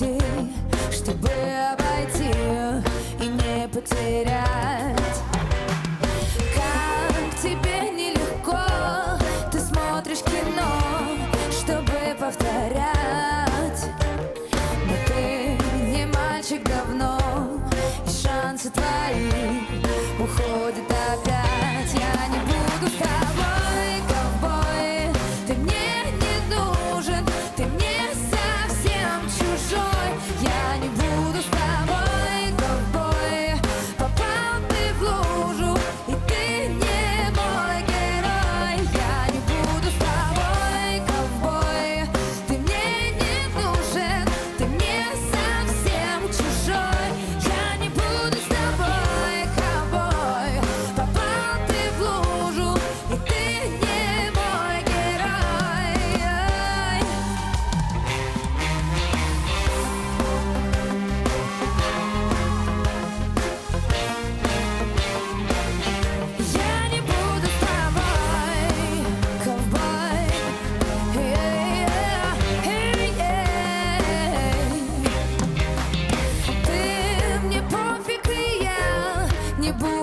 найти, чтобы обойти и не потерять. Как тебе нелегко, ты смотришь кино, чтобы повторять. Но ты не мальчик давно, и шансы твои уходят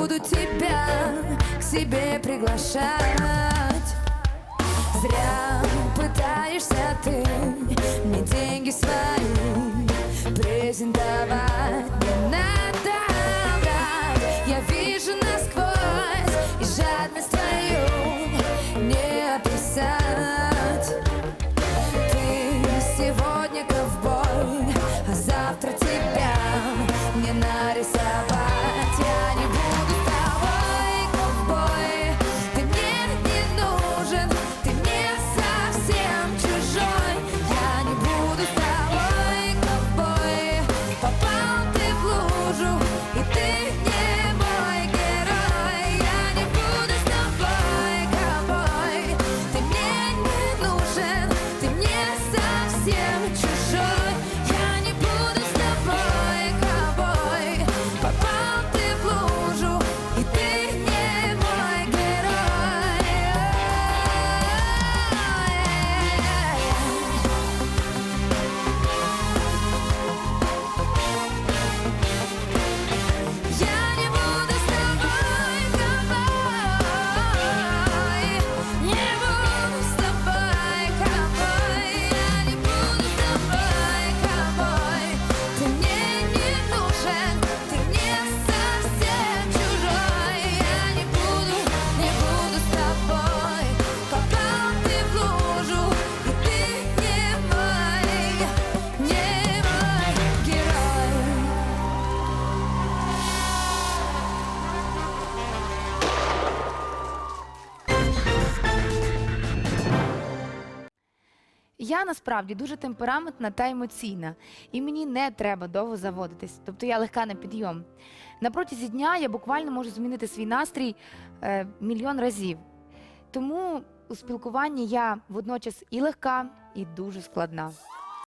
буду тебя к себе приглашать. Зря пытаешься ты чужой. Я насправді дуже темпераментна та емоційна, і мені не треба довго заводитись, тобто я легка на підйом. На протязі дня я буквально можу змінити свій настрій е, мільйон разів. Тому у спілкуванні я водночас і легка, і дуже складна.